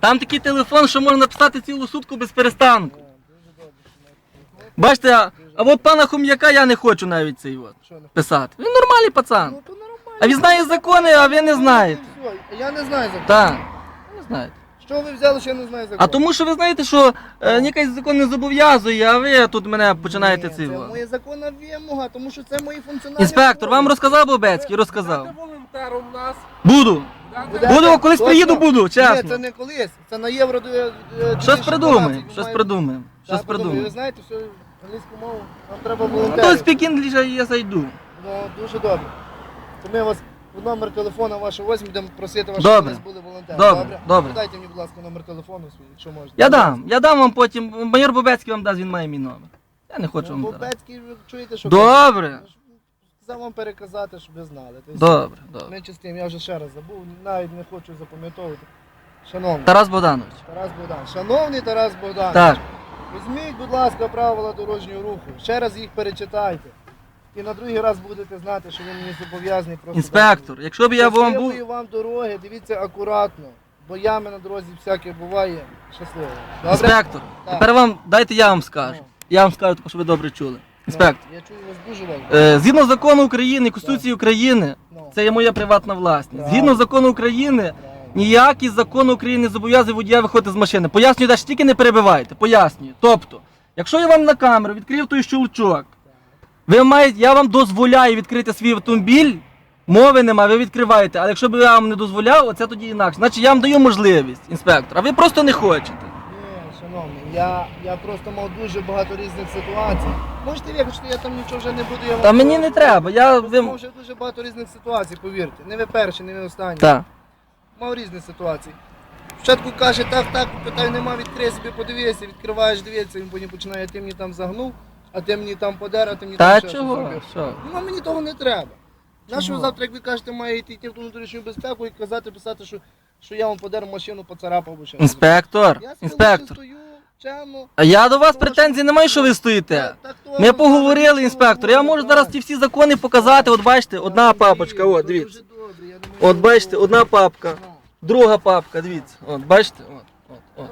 Там такий телефон, що можна написати цілу сутку без перестанку. Бачите, а, а от пана Хом'яка я не хочу навіть цей от писати. Він нормальний пацан. Ну то нормально. А він знає закони, а ви не знаєте. Все, Я не знаю закон. Так. Не знаєте. Що ви взяли, що я не знаю закон? А тому, що ви знаєте, що е, ніякий закон не зобов'язує, а ви тут мене починаєте Ні, ці. Це от. моя законна вимога, тому що це мої функціональні... Інспектор, вам розказав Бобецький, розказав. Волонтером нас. Буду. Буду, колись приїду, буду, Ні, це не колись, це на євро е, е, Щось 2012 придумаємо, щось маємо- придумаємо, щось подумаю. Ви придумаємо. знаєте, все, англійську мову, нам треба Ну, волонтерів. speak English, я зайду. Ну, дуже добре. То ми вас в номер телефона вашого візьмемо, будемо просити вас, Добре. щоб у нас були волонтери. Добре, добре. Дайте мені, будь ласка, номер телефону свій, якщо можете. Я дам, я дам вам потім. Майор Бобецький вам дасть, він має мій номер. Я не хочу Ну, вам зараз. Бобецький, ви чуєте, що... Добре. Я вам переказати, щоб ви знали. Тобто, Добре, добре. Менше з тим, я вже ще раз забув, навіть не хочу запам'ятовувати. Шановний Тарас Богданович. Тарас Богдан. Шановний Тарас Богдан. Так. Візьміть, будь ласка, правила дорожнього руху. Ще раз їх перечитайте. І на другий раз будете знати, що ви мені зобов'язаний просто. Інспектор, якщо б я вам був. Щасливої вам дороги, дивіться акуратно. Бо ями на дорозі всяке буває. Щасливо. Добре? Інспектор, Так. тепер вам дайте я вам скажу. Ну. Я вам скажу, щоб ви добре чули. Інспектор, Я чую вас дуже важко. е, згідно закону України, Конституції України, Ну, це є моя приватна власність. Так. Згідно закону України, правильно. ніякий закон України не зобов'язує водія виходити з машини. Пояснюю, далі тільки не перебивайте. Пояснюю. Тобто, якщо я вам на камеру відкрив той щелчок, ви маєте, я вам дозволяю відкрити свій автомобіль. Мови нема, ви відкриваєте. Але якщо б я вам не дозволяв, оце тоді інакше. Значить я вам даю можливість, інспектор, а ви просто не хочете. Я, я просто мав дуже багато різних ситуацій. Можете виключити, я там нічого вже не буду. Я вам Та мені не треба. Я Просто ви... мав вже дуже багато різних ситуацій, повірте. Не ви перші, не ви останні. Так. Мав різні ситуації. Спочатку каже, так, так, питань нема, відкрий собі, подивися, відкриваєш, дивиться, він потім починає, ти мені там загнув, а ти мені там подер, а ти мені Та там ще щось чого? зробив. Що? Ну, а мені того не треба. Нащо ви завтра, як ви кажете, маєте йти в ту внутрішню безпеку і казати, писати, що, що я вам подер машину, поцарапав або ще. щось. Інспектор, Я інспектор. стою, чемно. А я до вас претензій не маю, що ви стоїте. Ми поговорили, інспектор. Я можу зараз ті всі закони показати. От бачите, одна папочка, от, дивіться. От бачите, одна папка, друга папка, дивіться. От, бачите? От, от, от.